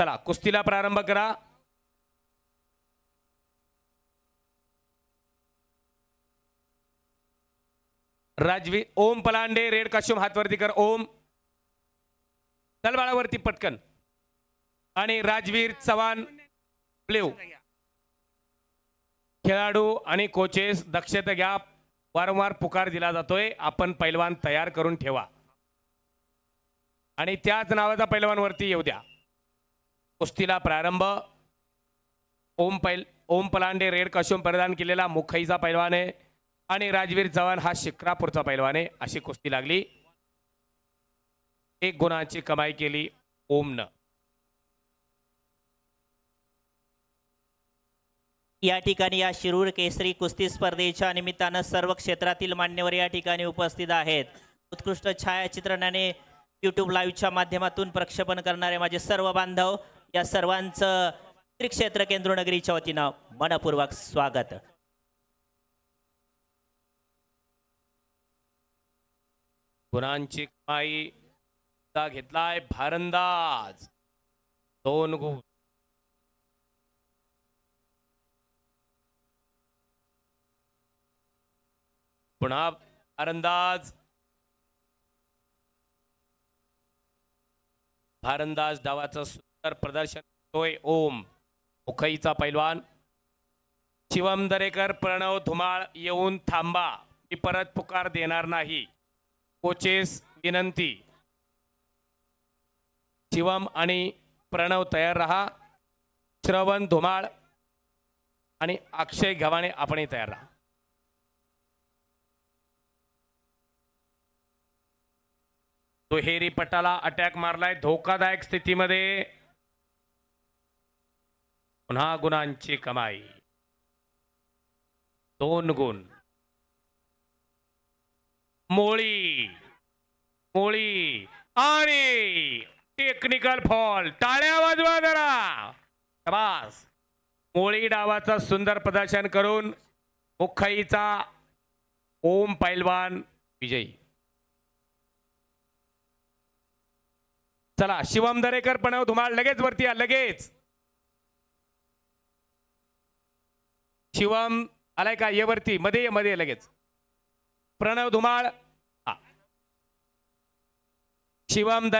चला कुस्तीला प्रारंभ करा. राजवी ओम पलांडे रेड काश्यूम हातवरती कर ओम. चल बाळावरती पटकन. आणि राजवीर चव्हाण प्लेव खेळाडू आणि कोचेस दक्षता घ्या. वारंवार पुकार दिला जातोय. आपण पैलवान तयार करून ठेवा. आणि त्याच नावाचा पैलवान वरती येऊ द्या. कुस्तीला प्रारंभ. ओम पैल ओम पलांडे रेड कॉस्ट्युम परिधान केलेला मुखईचा पैलवान आहे. आणि राजवीर चव्हाण हा शिक्रापूरचा पैलवान आहे. अशी कुस्ती लागली. एक गुणाची कमाई केली ओमनं. या ठिकाणी या शिरूर केसरी कुस्ती स्पर्धेच्या निमित्तानं सर्व क्षेत्रातील मान्यवर या ठिकाणी उपस्थित आहेत. उत्कृष्ट छायाचित्रणाने यूट्यूब लाईव्हच्या माध्यमातून प्रक्षेपण करणारे माझे सर्व बांधव या सर्वांचं केंद्र केंद्रनगरीच्या वतीनं मनपूर्वक स्वागत. गुणांची कमाई घेतलाय भारंदाज. दोन गुण पुन्हा भारंदाज. भारंदाज डावाचा प्रदर्शन करतोय ओम. मुखईचा पैलवान. शिवम दरेकर प्रणव धुमाळ येऊन थांबा. मी परत पुकार देणार नाही. कोचेस विनंती. शिवम आणि प्रणव तयार रहा. श्रवण धुमाळ आणि अक्षय घवाणे आपणही तयार राहा. दुहेरी पटाला अटॅक मारलाय. धोकादायक स्थितीमध्ये पुन्हा गुणांची कमाई. दोन गुण. मोळी. मोळी. आणि टेक्निकल फॉल टाळ्या वाजवा जरा. शाबास. मोळी डावाचा सुंदर प्रदर्शन करून मुखईचा ओम पैलवान विजयी. चला शिवम दरेकर पण हो, तुम्हाला लगेच वरती या लगेच. शिवम आलाय का? ये वरती. मध्ये ये मध्ये लगेच. प्रणव धुमाळ. हा. शिवम